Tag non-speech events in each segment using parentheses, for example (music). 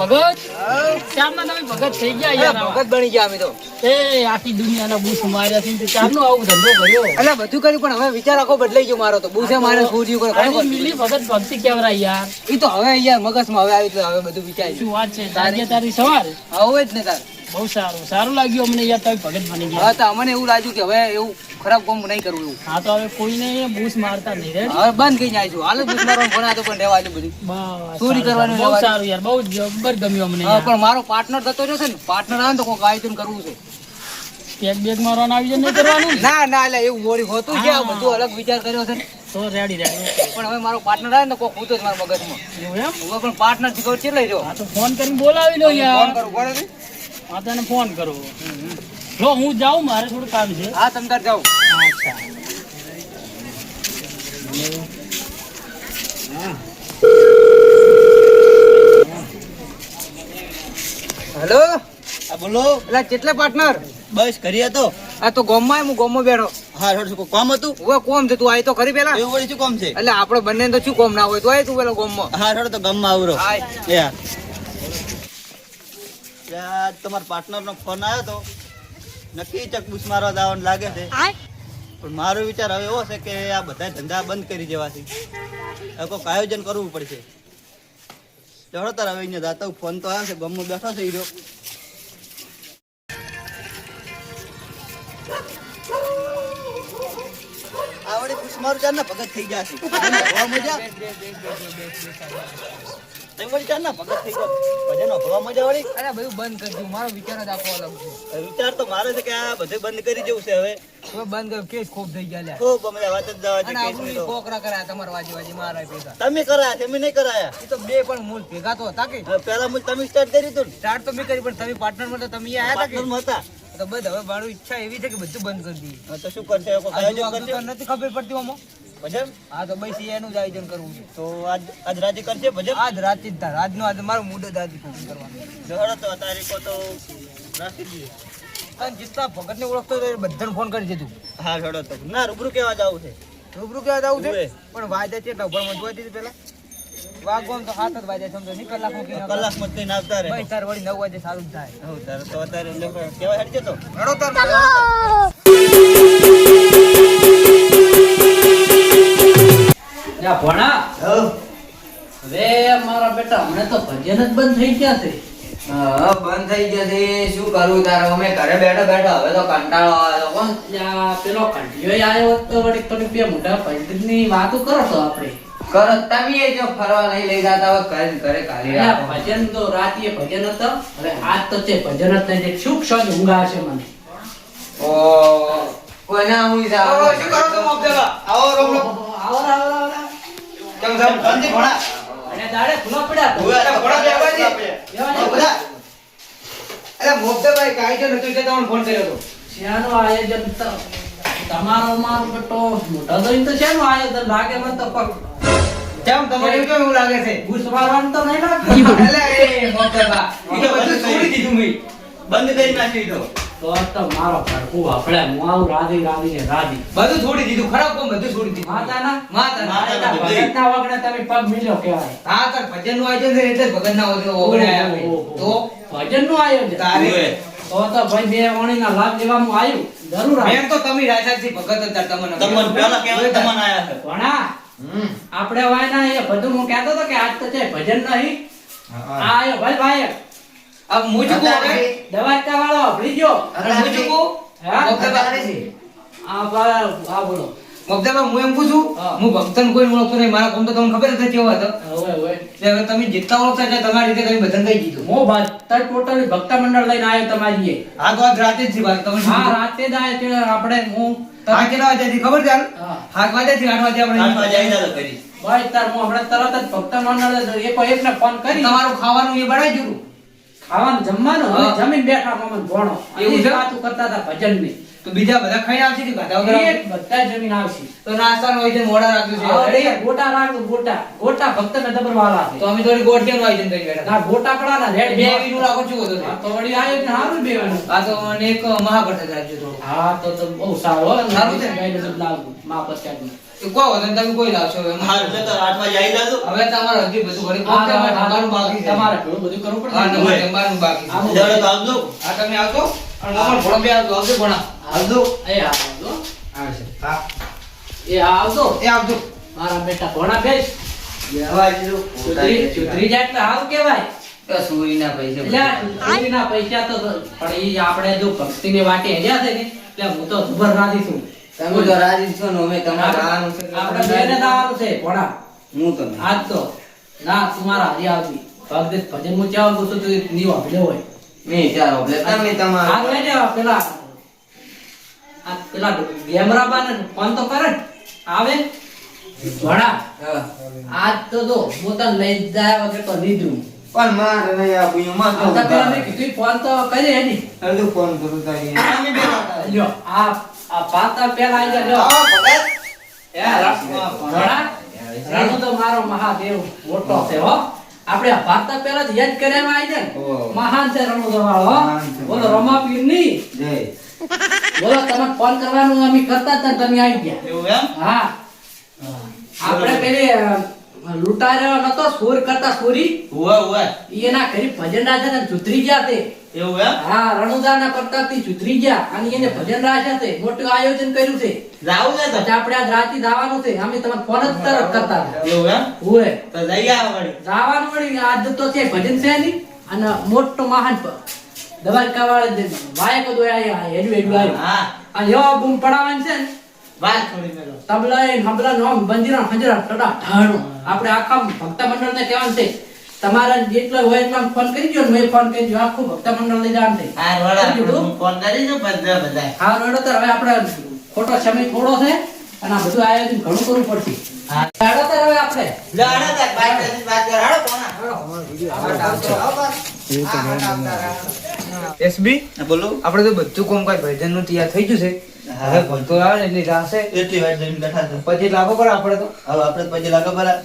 ભગત? ચારના તમે ભગત થઈ ગયા યાર ભગત બની ગયા અમે તો. એ આખી દુનિયાના બૂસ માર્યા છે. ચારનો આવું ધંધો કર્યો. એટલે બધું કર્યું પણ હવે વિચાર આખો બદલાઈ ગયો મારો તો. બુસે મારે છોડ્યું કરે મિલી ભગત ભક્તિ કેવરાય યાર? એ તો હવે યાર મગજમાં હવે આવી હવે બધું વિચાર. શું વાત છે? તારી તારી સવાર? હવે જ ને તાર. બહુ સારું. સારું લાગ્યું અમને યાર તમે ભગત બની ગયા. હા તો અમને એવું લાગ્યું કે હવે એવું ખરાબ કામ નહીં કરવું એવું. હા તો હવે કોઈને બૂસ મારતા નહીં રે હવે બંધ કરી છું હાલ બૂસ મારવાનું ફોન આવ્યો પણ રહેવા બધું. ચોરી કરવાનું બહુ સારું યાર બહુ જબર ગમ્યું અમને હા, પણ મારો પાર્ટનર થતો છે ને પાર્ટનર આવે તો કોઈ આયોજન કરવું છે. કેક બેગ મારવાનું આવી જાય નહીં કરવાનું? ના ના એટલે એવું મોડી હોતું છે આ બધું અલગ વિચાર કર્યો છે. તો રેડી રેડી પણ હવે મારો પાર્ટનર આવે ને તો કોઈ ખૂતો મારા મગજમાં. એવું એમ? હું પણ પાર્ટનરથી કોઈ છે લઈ હા તો ફોન કરીને બોલાવી લો યાર. ફોન કરું? હા તને ફોન કરો જો હું જાઉં મારે થોડું કામ છે. હા તમ તાર જાઉં. અચ્છા. હેલો? આ બોલો. એટલે કેટલા પાર્ટનર બસ કરીએ તો આ તો ગોમમાં હું ગોમમાં બેઠો. હા થોડું શું કોમ હતું? હવે કોમ છે તું આય તો ખરી પેલા? એવું વળી શું કામ છે. એટલે આપણે બંને તો શું કોમ ના હોય? તો આય તું પેલા ગોમમાં. હા થોડો તો ગામમાં આવરો. આય. ત્યાં તમારા પાર્ટનર નો ફોન આવ્યો તો નક્કી ચકબૂસ મારવા જવાનું લાગે છે. પણ મારો વિચાર હવે એવો છે કે આ બધા ધંધા બંધ કરી દેવાથી. હવે કોઈક આયોજન કરવું પડશે. ચડો તાર હવે અહીંયા જાતા ફોન તો આવ્યો છે ગામમાં બેઠો છે હીરો આવડે કુસમારું ચાર ને ભગત થઈ જશે (laughs) મજા. તમે વળી ચાર ના ભગત થઈ ગયા? ભજન ભગવા મજા વળી? અરે બધું બંધ કરી મારો વિચાર જ આખો અલગ છે. વિચાર તો મારે છે કે આ બધું બંધ કરી દેવું છે હવે. હવે બંધ કર્યું કેસ ખૂબ થઈ ગયા લ્યા. ખૂબ અમે વાત જ જવા દે અને કેસની કોકરા કરાયા તમારા વાજી વાજી મારા ભેગા. તમે કરાયા તમે નહીં કરાયા. એ તો બે પણ મૂળ ભેગા તો હતા કે? પહેલા મુજ તમે સ્ટાર્ટ કરી ને. સ્ટાર્ટ તો મેં કરી પણ તમે પાર્ટનરમાં તો તમે આયા હતા કે? હતા. તો બસ હવે મારું ઈચ્છા એવી છે કે બધું બંધ કરી દઈએ. તો શું તો કરશે? નથી ખબર પડતી આમાં. ભજન? હા તો બસ એનું જ આયોજન કરવું છે. તો આજ આજ રાજી કરશે ભજન? આજ રાતથી જ થાય આજનો આજ મારું મૂડ જ આજે પૂરું કરવાનું. તો તારીખો તો રાખી દઈએ અને જેટલા ભગતને ઓળખતો હતો બધાને ફોન કરી દીધું હા જોડો તો. ના રૂબરૂ કેવા જવું છે? રૂબરૂ કેવા જવું છે? પણ વાયદા છે ઊભા જોઈ દીધું પેલા. વાગવામાં તો હાથ જ વાયદા સમજો નહીં? કલાકમાં જ કઈ ભાઈ તાર વળી નવ વાગે સારું થાય. તો અત્યારે કેવા હેડજે તો? રડો તાર યા ભણા. હવે મારા બેટા હમણાં તો ભજન જ બંધ થઈ ગયા છે. હા બંધ થઈ જશે શું કરું તારે? અમે ઘરે બેઠા બેઠા હવે તો કંટાળો આવ્યો કોણ પેલો કંઠિયો આવ્યો તો વળી તમે બે મોટા પંડિતની વાતો કરો છો આપણે. કરો તમે જો ફરવા નહીં લઈ જતા હવે ઘરે ઘરે કાઢી રાખો. ભજન તો રાતે ભજન હતો. હવે આજ તો છે ભજન જ નહીં સુખ સજ છે મને? ઓ કોઈના હું જાવ શું કરો છો આવો રોમ. આવો આવો આવો. કેમ. અને દાડે પડ્યા. તો. દે. દે. કે આયોજન તમને ફોન કર્યો તો. તમારો મારો બેટો મોટો તો તો શેનું આયોજન? લાગે મને તો પગ. કેમ? તમારે એવું કેમ એવું લાગે છે? ઘૂસ મારવાનું તો નહીં લાગતું અલે એ મોકદેવા એ તો બધું છોડી દીધું મેં. બંધ કરી નાખી ઈ તો તો તો મારો ભડકું વાપરે હું આવું રાધી રાધી ને રાધી. બધું છોડી દીધું ખરાબ કોમ બધું છોડી દીધું. માતાના? માતાના. માતાના ભગતના વગણે તમે પગ મિલ્યો કહેવાય. હા કર ભજનનું આયોજન એટલે ભગત ના ઓગણે- ઓગણે આવ્યા અમે. તો? ભજનનું આયોજન. તારે તો તો ભાઈ બે વાણીના લાભ લેવામાં આવ્યું. જરૂર આવ્યું. મેં તો તમે રાજાજી ભગત હતા તમને તમને પહેલા કેવા તમને આયા છે. ભણા આપણે વાયના એ બધું હું કહેતો હતો કે આજ તો છે ભજન નહીં. આ આયો ભાઈ ભાઈ આ મુજકો દવાકા વાળો ભળી ગયો. મુજકો? હા? આ બોલો. મોકદેવા હું એમ પૂછું હું. ભક્તન કોઈ ઓળખતો નહીં મારા કોમ તો તમને ખબર જ નથી કેવો હતો હવે હવે એટલે તમે જેટલા ઓળખતા છે તમારી રીતે તમે બધાને કહી દીધું. હું બાદ ટોટલી ભક્ત મંડળ લઈને આવ્યો તમારી. આ તો આજ રાતે જ થી વાત તમે હા રાતે જ આવ્યો છે આપણે હું હા કેટલા વાગ્યાથી ખબર છે હાલ? હા. વાગ્યા થી આઠ વાગ્યા આપણે આઠ વાગે આવી જાજો કરી. ભાઈ તાર હું હમણાં તરત જ ભક્ત મંડળ એક એકને ફોન કરી. તમારું ખાવાનું એ બનાવી દીધું. ખાવાનું જમવાનું. જમીન બેઠા મમન ભણો એવું? વાતું કરતા હતા ભજનની તો બીજા બધા ખાઈ આવશે કે ગાધા વગર એક બધા જમીન આવશે. તો નાસ્તાનો હોય છે મોડા રાખ્યું છે. હવે Ready? ગોટા રાખ ગોટા. ગોટા ભક્ત ને દબરવાળા છે. તો અમે થોડી ગોઠિયાનું આયોજન કરી બેઠા. ના ગોટા પડા ના રેડ બે વીનું રાખો છું તો તો વળી આયો સારું બેવાનું. આ તો મને એક મહાભારત રાખજો તો હા તો તો બહુ સારું સારું છે? ગાઈ બધું લાવવું મા પ્રસાદનું. તો કહો વજન તમે કોઈ લાવશો હવે? હા એટલે તો હવે તમારે હજી બધું ઘરે તમારે જમવાનું બાકી છે. તમારે ઘણું બધું કરવું હા પડશે તમારે જમવાનું બાકી છે. હા, આવજો. આ તમે આવજો. અને મમ્મી ભણો બે આવજો આવજો ભણા આવજો. એ હા આવજો. આવશે હા. એ આવજો. એ આવજો. મારા બેટા ભણા બેસ બેહવા દીધું. સુધરી સુધરી જાય એટલે હાવ કેવાય તો સુરીના પૈસા એટલે આ પૈસા તો પણ ઈ આપણે જો ભક્તિની વાટે હેડ્યા છે ને એટલે હું તો સુભર રાજી છું. તમે તો રાજી છો ને અમે તમારે આવવાનું છે આપણે બેને દાવાનું છે ભણા. હું તો આજ તો. ના તમારા હારી આવતી ભગદેશ ભજન હું ચાવ તો ની ભલે હોય. મેં ચાલો તમે તમારે ને પેલા આ પેલા ગેમરા બાને ફોન તો કરે આવે? હા. આજ તો તો હું તને લઈ જાય વગર તો લીધું પણ મારે નહીં આપ્યું મારે તો તો પેલા મેં કીધું ફોન તો કરી હેડી. અડધું ફોન કરું તારી. અમે બે. લ્યો આ આ પાતા પેલા આઈ ગયા લ્યો. આ ભગત. એ ભણા રાણુ તો મારો મહાદેવ મોટો છે હો. આપણે આ પાતા પેલા જ યાદ કર્યા આવી જાય ને. મહાન છે રણુ દવાળો હો. બોલો રમાપીરની જય. બોલો તમે ફોન કરવાનું અમે કરતા હતા તમે આવી ગયા. એવું એમ? હા. આપણે પેલી લૂંટાર્યો નતો સુર કરતા સુરી. ઉવે ઉવે. એના ઘરે ભજન રાજા ને જુતરી ગયા તે. એવું એમ? હા રણુદા ના કરતા થી જુતરી ગયા. અને એને ભજન રાજા તે. મોટું આયોજન કર્યું છે. જાવું ને તો? આપણે આજ રાતે જવાનું છે. અમે તમને ફોન જ તરત કરતા હતા. એવું એમ? ઓય તો જઈ આવો વળી. જવાનું વળી. આજ તો છે ભજન છે નહીં. અને મોટો મહાન દવારકા વાળે વાયક દો આયા હેડું હેડું આવ્યું હા આ યો બૂમ પડાવન છે વાત થોડી મેલો. તબલા એ હંબલા નો બંજીરા હંજરા ટડા ઢાણો. આપણે આખા ભક્ત મંડળ ને કહેવાનું છે તમારા જેટલો હોય એટલા ફોન કરી દો ને મેં ફોન કરી દો આખું ભક્ત મંડળ લઈ જવાનું છે. હા રોડા ફોન કરી દઉં બધા બધા હા રોડા તો હવે આપણે ખોટો સમય થોડો છે અને આ બધું આયોજન ઘણું કરવું પડશે. હા. હેડો તો હવે આપણે. લાડા તો લઈને વાત કર. હાડો કોના એસબી? બોલો. આપણે તો બધું કોમકાજ ભજનનું તૈયાર થઈ ગયું છે. હવે ભણતો આવે ને એટલે રાસે એટલી વાર જઈને બેઠા છે. પછી લાગો પડે આપણે તો. હવે આપણે પછી લાગો બરા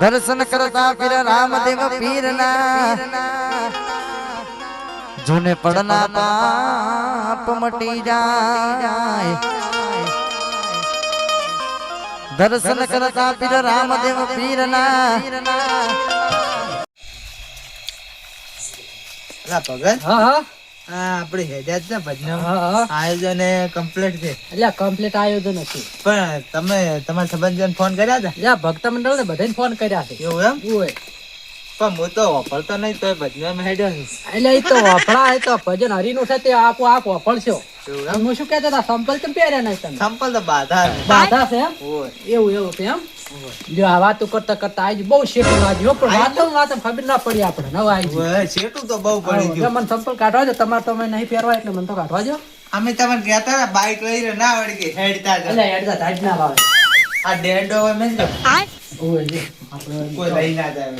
દર્શન કરતા પીર રામદેવ પીરના. જૂને પડના પાપ મટી જાય. દર્શન કરતા પીર રામદેવ પીરના. ના ભગત હા હા. આપણે જ ને ભજન આયોજન કમ્પ્લીટ છે. એટલે કમ્પ્લીટ આયોજન હતું પણ તમે તમારા સંબંધીઓને ફોન કર્યા હતા? એટલે ભક્ત મંડળ ને બધાને ફોન કર્યા છે. એવું એમ? હોય. પણ હું તો વાપરતો નહીં તો ભજન હેડ્યો છું. એટલે એ તો વફડા એ તો ભજન હરિનું છે તે આપો આપ એવું હું શું કહેતો હતા સંપલ તો પહેર્યા નહીં તમે? સંપલ તો બાધા બાધા છે એમ. એવું એવું છે એમ? જો આ વાતો કરતા કરતા આજ બહુ શેઠું લાગ્યું પણ વાતો વાતો ખબર ના પડી આપણે. નવ આવી શેટું શેઠું તો બહુ પડી ગયું. મને સંપલ કાઢવા દો. તમારે તો મેં નહીં પહેરવા એટલે મને તો કાઢવા દો. અમે તમને ગયા હતા બાઈક લઈને ના વળી કે હેડતા એટલે હેડતા ટાઈટ ના આવે આ ડેડો હોય મેં ઓય જો આપણે કોઈ લઈ ના જાય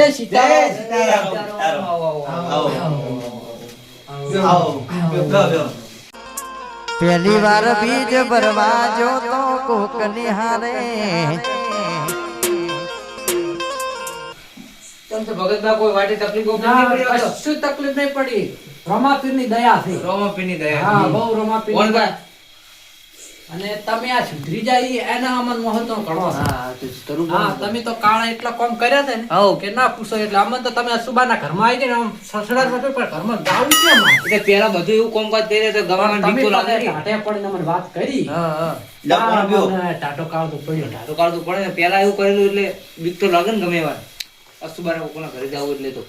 એ સીતારામ. સીતારામ. આવો આવો, આવો, આવો. આવો. પહેલી વાર બીજ ભરવા જો તો કોક નિહારે તમ તો ભગતમાં કોઈ વાટી તકલીફો ના? કશું તકલીફ નહીં પડી રમાપીરની દયા છે રોમપીની દયા હા બહુ દયા. અને તમે આ સુધરી જાય એના અમન મહત્વ ઘણો છે. હા તો. તમે તો કાળા એટલા કોમ કર્યા છે ને. કે ના પૂછો એટલે અમન તો તમે સુબાના ઘરમાં આવી ગયા ને આમ સસડા સસડ પણ ઘરમાં ગાવું કેમ એટલે પેલા બધું એવું કોમકાજ કરી રહ્યા તો ગવાના તો લાગે. ટાઢે પડીને અમને વાત કરી. હા હા. જા, પણ બેહો. મને ટાઢો કાળો તો પડે ને પેલા એવું કરેલું એટલે બીક તો લાગે ને ગમે વાર અસુબાને કોના ઘરે જવું એટલે તો.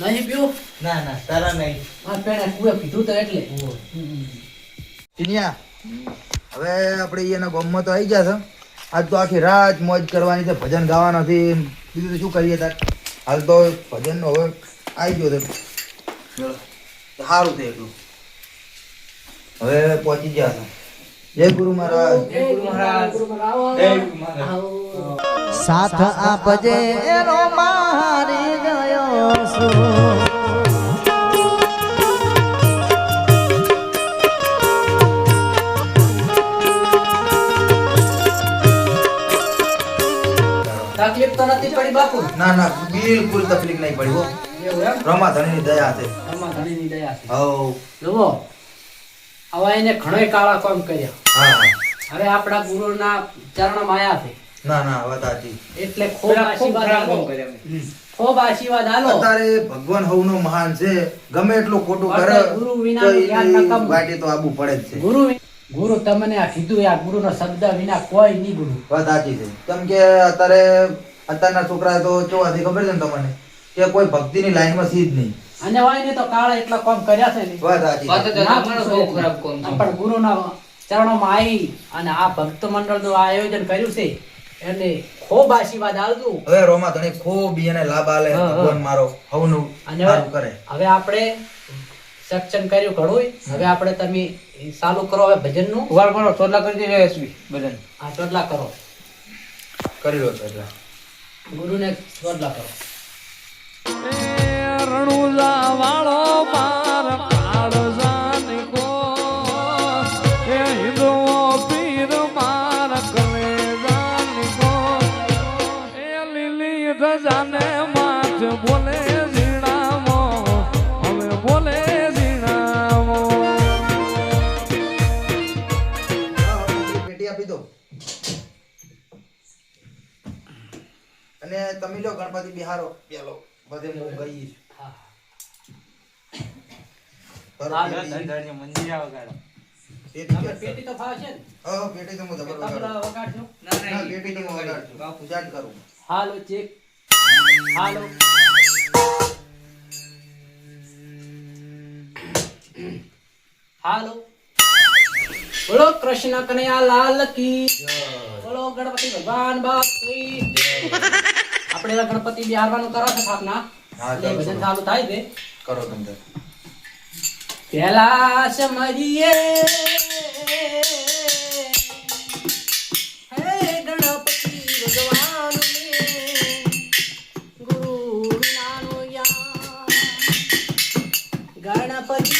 નહીં પીવું? ના ના તારા નહીં. હા પેલા કુએ પીધું તો એટલે. ચિનિયા હવે આપણે એના ગામમાં તો આવી ગયા છે. આજ તો આખી રાત મોજ કરવાની છે ભજન ગાવાના છે. બીજું તો શું કરીએ તાર? હાલ તો ભજન નો હવે આવી ગયો છે. સારું છે એટલું. હવે પહોંચી ગયા છે. જય ગુરુ મહારાજ. જય ગુરુ મહારાજ. જય ગુરુ મહારાજ. સાથ આપજે એનો મારી ગયો છું. તો નથી પડી બાપુ? ના ના બિલકુલ તકલીફ નહીં પડી હો. રમા ધણી ની દયા છે. રમા ધણી ની દયા છે. હો જુઓ હવે એને ઘણોય કાળા કામ કર્યા. હા અરે આપણા ગુરુના ચરણ માયા છે. ના ના વાત સાચી. એટલે ખૂબ આશીર્વાદ અમે. ખૂબ આશીર્વાદ આલો. તારે ભગવાન હવનો મહાન છે. ગમે એટલું ખોટું કરે ગુરુ વિના જ્ઞાન વાટી તો આબુ પડે જ છે. ગુરુ ગુરુ તમને આ કીધું આ ગુરુનો શબ્દ વિના કોઈ નહીં ગુરુ. વાત સાચી છે. કેમ કે અત્યારે અત્યારના છોકરા તો કેવાથી ખબર છે ને તમને કે કોઈ ભક્તિની લાઈનમાં સી જ નહીં. અને હોય ને તો કાળા એટલા કામ કર્યા છે ને. ના. પણ ગુરુના ચરણોમાં આવી અને આ ભક્ત મંડળનું આયોજન કર્યું છે. એટલે ખૂબ આશીર્વાદ આલજો. હવે રોમા ધણી ખૂબ એને લાભ આલે. હા, હા. ભગવાન મારો હવનું અને સારું કરે. હવે આપણે સક્ષમ કર્યું ઘણું હવે આપણે તમે ચાલુ કરો હવે ભજનનું. ઊભા કરો ચોટલા કરી દેજો એસબી ભજન. આ ચોટલા કરો. કરી લો તો એટલે ગુરુને ચોટલા કરો પેટી તમે લો ગણપતિ બિહારો. પેલો બધે હું ગઈ પેટી. ને? પેટી તો જબર વગાડું. ના, પેટી તો વગાડું. કરું. Hello check. હાલો. હાલો. બોલો કૃષ્ણ કનૈયા લાલ કી. બોલો ગણપતિ ભગવાન બાપ કી. આપણે એવા ગણપતિ બિહારવાનું કરો છો સ્થાપના એટલે ભજન ચાલુ. થાય છે. કરો તમે પેલા સમરીએ ગણપતિ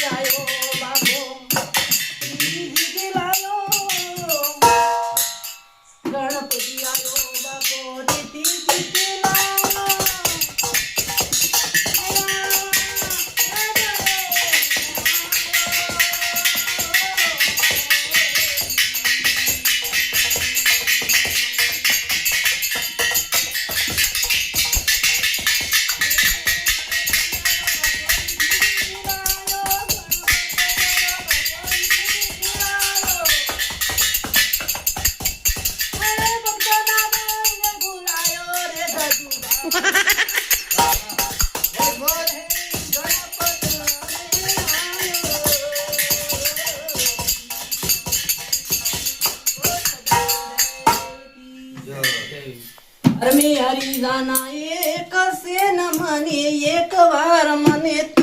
વાર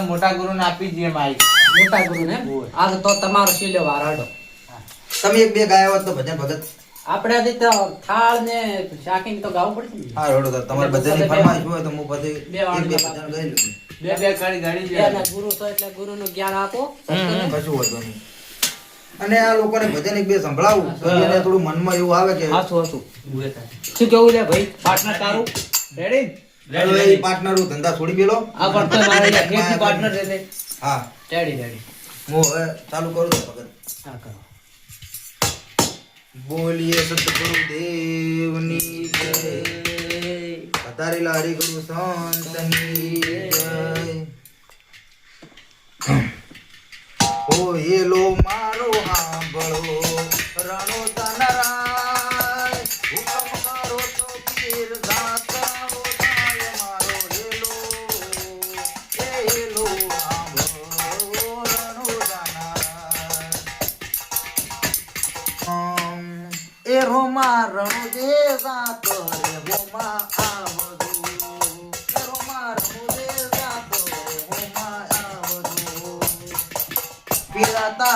આપણા મોટા ગુરુને આપી દઈએ માઈક મોટા ગુરુ ને આ તો તમારો શીલ્યો વારાડો. તમે એક બે ગાયો તો ભજન ભગત આપણે આથી તો થાળ ને શાકીને તો ગાવું પડશે હા રોડો તો તમારે બધાની ફરમાઈશ હોય તો હું પછી બે બે ભજન ગાઈ લઉં. બે બે ગાડી ગાડી લે ગુરુ તો એટલે ગુરુનું જ્ઞાન આપો. કશું વાંધો નહીં. અને આ લોકોને ભજન એક બે સંભળાવું. તો એને થોડું મનમાં એવું આવે કે હાસું હાસું શું કેવું લે ભાઈ? પાર્ટનર તારું? રેડી પાર્ટનર ધંધા છોડી પેલો આ પણ પાર્ટનર રહેશે હા. Ready ready. હું હવે ચાલુ કરું ભગત. હા કરો. બોલીએ સદગુરુ દેવની જય. પધારેલા હરિગુરુ સંતની જય. (coughs) ઓ એલો મારો આંબળો રણો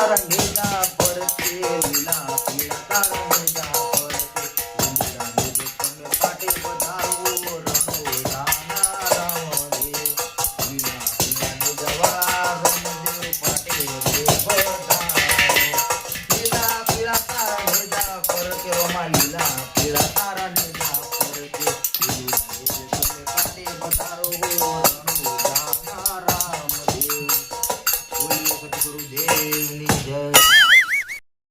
amiga, por ti